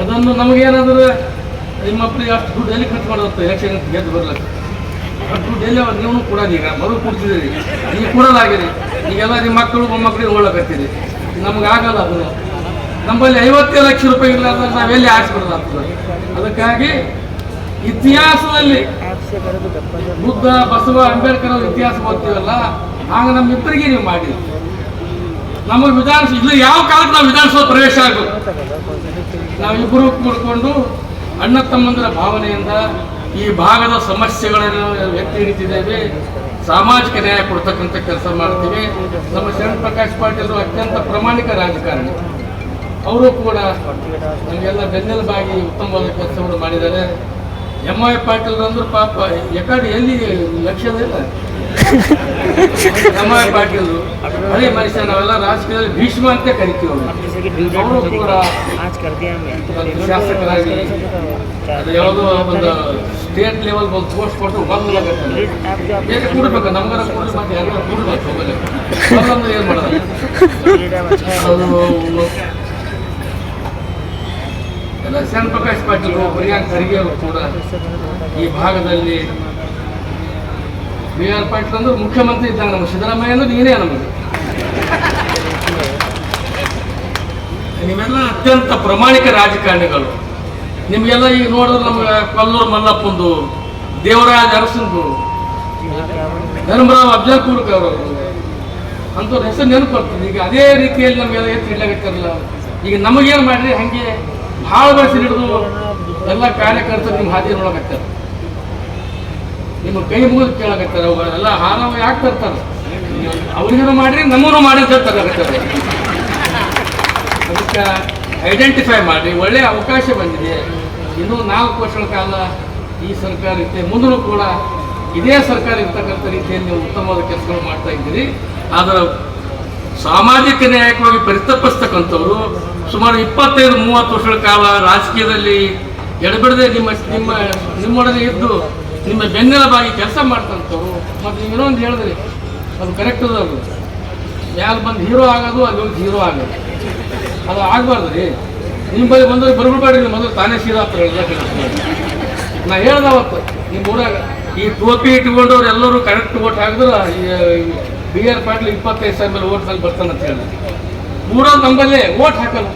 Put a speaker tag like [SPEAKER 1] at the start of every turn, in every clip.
[SPEAKER 1] ಅದನ್ನು ನಮಗೇನಾದರೂ ನಿಮ್ಮ ಮಕ್ಕಳಿಗೆ ಅಷ್ಟು ದುಡ್ಡು ಎಲ್ಲಿ ಖರ್ಚು ಮಾಡೋದು ಎಲೆಕ್ಷನ್ ಗೆದ್ದು ಬರ್ಲಕ್ಕೆ ಅಷ್ಟು ದುಡ್ಡು ಎಲ್ಲಿ ಅವ್ರು ನೀವು ಕೂಡ ಈಗ ಮರು ಕೊಡ್ತಿದ್ದೀರಿ. ಈಗ ಕೊಡಲಾಗಿರಿ ಈಗೆಲ್ಲ ನಿಮ್ಮ ಮಕ್ಕಳು, ಮೊಮ್ಮಕ್ಕಳಿಗೆ ನೋಡ್ಲಕತ್ತೀರಿ ನಮ್ಗೆ ಆಗಲ್ಲ ಅದು. ನಮ್ಮಲ್ಲಿ ಐವತ್ತೇಳು ಲಕ್ಷ ರೂಪಾಯಿ ಇಲ್ಲ ಅಂದ್ರೆ ನಾವೆಲ್ಲಿ ಆರಿಸ್ಬಿಡೋದಾಗ್ತದೆ ಅದಕ್ಕಾಗಿ ಇತಿಹಾಸದಲ್ಲಿ ಬುದ್ಧ, ಬಸವ, ಅಂಬೇಡ್ಕರ್ ಅವ್ರ ಇತಿಹಾಸ ಓದ್ತೀವಲ್ಲ ಆಗ ನಮ್ಮಿಬ್ಬರಿಗೆ ನೀವು ಮಾಡಿ. ನಮಗೆ ವಿಧಾನಸಭೆ ಇದು ಯಾವ ಕಾಲಕ್ಕೆ ನಾವು ವಿಧಾನಸಭೆ ಪ್ರವೇಶ ಆಗಬೇಕು? ನಾವಿಬ್ಬರು ಕೂಡಿಕೊಂಡು ಅಣ್ಣ ತಮ್ಮಂದರ ಭಾವನೆಯಿಂದ ಈ ಭಾಗದ ಸಮಸ್ಯೆಗಳನ್ನು ವ್ಯಕ್ತಿ ಹಿಡಿತಿದ್ದೇವೆ. ಸಾಮಾಜಿಕ ನ್ಯಾಯ ಕೊಡ್ತಕ್ಕಂಥ ಕೆಲಸ ಮಾಡ್ತೀವಿ. ನಮ್ಮ ಶರಣ್ ಪ್ರಕಾಶ್ ಪಾಟೀಲ್ ಅತ್ಯಂತ ಪ್ರಾಮಾಣಿಕ ರಾಜಕಾರಣಿ. ಅವರು ಕೂಡ ನಮಗೆಲ್ಲ ಬೆನ್ನೆಲುಬಾಗಿ ಉತ್ತಮವಾದ ಕೆಲಸವನ್ನು ಮಾಡಿದ್ದಾರೆ. ಎಂ ಐ ಪಾಟೀಲ್ ಅಂದ್ರೆ ಪಾಪ ಯಾಕಡೆ ಎಲ್ಲಿ ಲಕ್ಷ್ಯದ ಪಾಟೀಲ್ ಅದೇ ಮನುಷ್ಯ ನಾವೆಲ್ಲ ರಾಜಕೀಯದಲ್ಲಿ ಭೀಷ್ಮ ಅಂತ ಕರಿತೀವಿ ಯಾವುದೋ ಒಂದು ಸ್ಟೇಟ್ ಲೆವೆಲ್ ಒಂದು ಪೋಸ್ಟ್ ಕೊಟ್ಟು
[SPEAKER 2] ಒಂದಾಗತ್ತೆ
[SPEAKER 1] ಹೇಗೆ ಕೂಡಬೇಕು? ನಮ್ಗರ ಕೂಡ ಏನು ಪ್ರಕಾಶ್ ಪಾಟೀಲ್ ಪ್ರಿಯಾಂಕ್ ಖರ್ಗೆ ಕೂಡ ಈ ಭಾಗದಲ್ಲಿ ಬಿ ಆರ್ ಪಾಟೀಲ್ ಅಂದ್ರೆ ಮುಖ್ಯಮಂತ್ರಿ ಇದ್ದಾಗ ನಮ್ಮ ಸಿದ್ದರಾಮಯ್ಯ ಅಂದ್ರೆ ನೀನೇ ನಮಗೆ. ನೀವೆಲ್ಲ ಅತ್ಯಂತ ಪ್ರಾಮಾಣಿಕ ರಾಜಕಾರಣಿಗಳು. ನಿಮಗೆಲ್ಲ ಈಗ ನೋಡಿದ್ರೆ ನಮ್ಗೆ ಕೊಲ್ಲೂರು ಮಲ್ಲಪ್ಪಂದು, ದೇವರಾಜ ಅರಸಂದು, ಧರ್ಮರಾವ್ ಅಬ್ಜಾಪುರ್ಕ ಅವರು. ಅಂತವ್ರ ಹೆಸರು ನೆನಪು ಈಗ ಅದೇ ರೀತಿಯಲ್ಲಿ ನಮಗೆಲ್ಲ ಎತ್ತಿ ಇಡ್ಲಾಗತ್ತಾರಲ್ಲ ಈಗ ನಮಗೇನು ಮಾಡ್ರಿ, ಹಂಗೆ ಭಾಳ ವರ್ಷ ಹಿಡಿದು ಎಲ್ಲ ಕಾರ್ಯಕರ್ತರು ನಿಮ್ಮ ಹಾದಿ ನೋಡಕತ್ತಾರೆ. ನಿಮ್ಮ ಕೈ ಮುಗಿದು ಕೇಳಕತ್ತಾರೆ ಅವುಗಳೆಲ್ಲ ಹಾರ ಯಾಕೆ ತರ್ತಾರೆ ಅವ್ರಿಗೇನು ಮಾಡ್ರಿ ನಮ್ಮೂರು ಮಾಡಿ ಅಂತ ತರಕತ್ತಾರೆ ಅದಕ್ಕೆ ಐಡೆಂಟಿಫೈ ಮಾಡಿ ಒಳ್ಳೆಯ ಅವಕಾಶ ಬಂದಿದೆ. ಇನ್ನೂ ನಾಲ್ಕು ವರ್ಷಗಳ ಕಾಲ ಈ ಸರ್ಕಾರ ಇತ್ತೆ ಮುಂದೂ ಕೂಡ ಇದೇ ಸರ್ಕಾರ ಇರ್ತಕ್ಕಂಥ ರೀತಿಯಲ್ಲಿ ನೀವು ಉತ್ತಮವಾದ ಕೆಲಸಗಳು ಮಾಡ್ತಾ ಇದ್ದೀರಿ. ಆದರೆ ಸಾಮಾಜಿಕ ನ್ಯಾಯಕವಾಗಿ ಪರಿತಪಿಸ್ತಕ್ಕಂಥವ್ರು ಸುಮಾರು ಇಪ್ಪತ್ತೈದು, ಮೂವತ್ತು ವರ್ಷಗಳ ಕಾಲ ರಾಜಕೀಯದಲ್ಲಿ ಎಡಬಿಡದೆ ನಿಮ್ಮ ನಿಮ್ಮ, ನಿಮ್ಮೊಡನೆ ಇದ್ದು ನಿಮ್ಮ ಬೆನ್ನೆಲುಬಾಗಿ ಕೆಲಸ ಮಾಡ್ತಂಥವ್ರು ಮತ್ತು ನೀವು ಇನ್ನೊಂದು ಹೇಳಿದ್ರಿ, ಅದು ಕರೆಕ್ಟ್ ಅದ ಅದು. ಯಾರು ಬಂದು ಹೀರೋ ಆಗೋದು ಅಲ್ಲಿ ಒಂದು ಹೀರೋ ಆಗೋದು. ಅದು ಆಗಬಾರ್ದು ರೀ ನಿಮ್ಮ ಬಳಿ ಬಂದ್ರೆ ಬರ್ಬಿಡ್ಬೇಡ್ರಿ ಮೊದಲು ತಾನೇ ಅಂತ ಎಲ್ಲ ನಾ ಹೇಳ್ದೆ ಅವತ್ತು ನಿಮ್ಮ ಊರಾಗ ಈ ಟೋಪಿ ಇಟ್ಕೊಂಡವ್ರು ಎಲ್ಲರೂ ಕರೆಕ್ಟ್ ಓಟ್ ಹಾಕಿದ್ರೆ ಬಿ ಆರ್ ಪಾಟೀಲ್ ಇಪ್ಪತ್ತೈದು ಸಾವಿರ ಮೇಲೆ ಓಟ್ ಅಲ್ಲಿ ಬರ್ತಾನೆ ಅಂತ ಹೇಳಿದ್ರು. ಊರಲ್ಲಿ ನಮ್ಮಲ್ಲೇ ಓಟ್ ಹಾಕಲ್ಲ.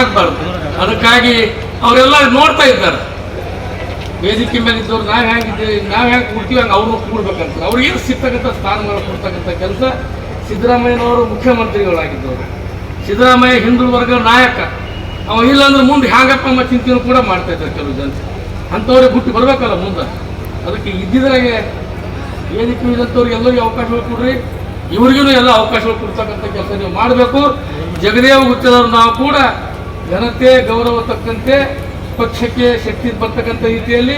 [SPEAKER 1] ಆಗಬಾರ್ದು. ಅದಕ್ಕಾಗಿ ಅವರೆಲ್ಲ ನೋಡ್ತಾ ಇದ್ದಾರೆ. ವೇದಿಕೆ ಮೇಲೆ ಇದ್ದವ್ರು ನಾವು ಹೇಗಿದ್ದೀವಿ, ನಾವು ಹೇಗೆ ಕೂಡ್ತೀವಿ ಹಂಗೆ ಅವ್ರನ್ನೂ ಕೂಡ್ಬೇಕಂತ ಅವ್ರಿಗೆ ಸಿಗ್ತಕ್ಕಂಥ ಸ್ಥಾನಮಾನ ಕೊಡ್ತಕ್ಕಂಥ ಕೆಲಸ ಸಿದ್ದರಾಮಯ್ಯನವರು ಮುಖ್ಯಮಂತ್ರಿಗಳಾಗಿದ್ದವರು. ಸಿದ್ದರಾಮಯ್ಯ ಹಿಂದೂ ವರ್ಗ ನಾಯಕ. ಅವ ಇಲ್ಲಾಂದ್ರೆ ಮುಂದೆ ಹ್ಯಾಂಗಪ್ಪ ಎಂಬ ಚಿಂತೆಯೂ ಕೂಡ ಮಾಡ್ತಾ ಇದ್ದಾರೆ ಕೆಲವು ಜನ. ಅಂಥವ್ರಿಗೆ ಬಿಟ್ಟು ಬರಬೇಕಲ್ಲ ಮುಂದೆ. ಅದಕ್ಕೆ ಇದ್ದಿದ್ರಾಗೆ ವೇದಿಕೆ ಇದ್ದಂಥವ್ರಿಗೆ ಎಲ್ಲರಿಗೂ ಅವಕಾಶಗಳು ಕೊಡ್ರಿ. ಇವ್ರಿಗೂ ಎಲ್ಲ ಅವಕಾಶಗಳು ಕೊಡ್ತಕ್ಕಂಥ ಕೆಲಸ ನೀವು ಮಾಡಬೇಕು. ಜಗದೇವ ಗುತ್ತದವ್ರು ನಾವು ಕೂಡ ಜನತೆ ಗೌರವ ತಕ್ಕಂತೆ ಪಕ್ಷಕ್ಕೆ ಶಕ್ತಿ ಬರ್ತಕ್ಕಂಥ ರೀತಿಯಲ್ಲಿ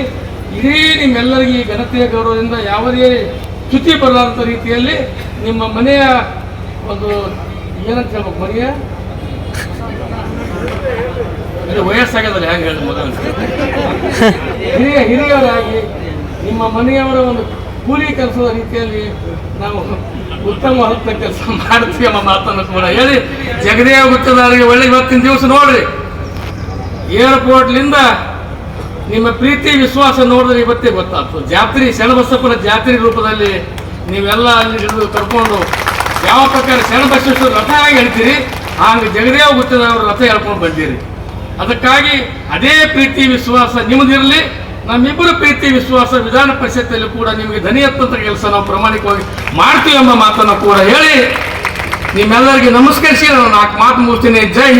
[SPEAKER 1] ಇಡೀ ನಿಮ್ಮೆಲ್ಲರಿಗೆ ಈ ಘನತೆಯ ಗೌರವದಿಂದ ಯಾವುದೇ ಚ್ಯುತಿ ಬರಲಾರಂಥ ರೀತಿಯಲ್ಲಿ ನಿಮ್ಮ ಮನೆಯ ಒಂದು ಏನಂತ ಹೇಳ್ಬೇಕು ಮನೆಯ? ವಯಸ್ಸಾಗದಲ್ಲ ಹ್ಯಾಂಗ ಹೇಳಿ ಅಂತ. ಹಿರಿಯ ಹಿರಿಯರಾಗಿ ನಿಮ್ಮ ಮನೆಯವರ ಒಂದು ಕೂಲಿ ಕೆಲಸದ ರೀತಿಯಲ್ಲಿ ನಾವು ಉತ್ತಮವಾದ ಕೆಲಸ ಮಾಡ್ತೀವಿ ಅಮ್ಮ ಮಾತನ್ನು ಕೂಡ ಹೇಳಿ ಜಗದೇವ ಗುತ್ತದಾರಿಗೆ ಒಳ್ಳೆ ಇವತ್ತಿನ ದಿವಸ ನೋಡ್ರಿ. ಏರ್ಪೋರ್ಟ್ಲಿಂದ ನಿಮ್ಮ ಪ್ರೀತಿ, ವಿಶ್ವಾಸ ನೋಡಿದ್ರೆ ಇವತ್ತೇ ಗೊತ್ತಾಗ್ತದೆ. ಜಾತ್ರೆ, ಶರಣಬಸಪ್ಪನ ಜಾತ್ರೆ ರೂಪದಲ್ಲಿ ನೀವೆಲ್ಲ ಅಲ್ಲಿ ಹಿಡಿದು ಕರ್ಕೊಂಡು ಯಾವ ಪ್ರಕಾರ ಶರಣಬಸವೇಶ್ವರ ರಥ ಆಗಿ ಹೇಳ್ತೀರಿ? ಹಂಗೆ ಜಗದೇವ ಗುತ್ತದವರು ರಥ ಹೇಳ್ಕೊಂಡು ಬಂದಿರಿ. ಅದಕ್ಕಾಗಿ ಅದೇ ಪ್ರೀತಿ, ವಿಶ್ವಾಸ ನಿಮ್ಮದಿರಲಿ. ನಮ್ಮಿಬ್ಬರ ಪ್ರೀತಿ, ವಿಶ್ವಾಸ ವಿಧಾನ ಪರಿಷತ್ತಲ್ಲಿ ಕೂಡ ನಿಮಗೆ ಧನಿ ಎತ್ತಂತ ಕೆಲಸ ನಾವು ಪ್ರಾಮಾಣಿಕವಾಗಿ ಮಾಡ್ತೀವಿ ಎಂಬ ಮಾತನ್ನು ಕೂಡ ಹೇಳಿ ನಿಮ್ಮೆಲ್ಲರಿಗೆ ನಮಸ್ಕರಿಸಿ ನಾನು ನಾಲ್ಕು ಮಾತು ಮುಗಿಸ್ತೀನಿ. ಜೈ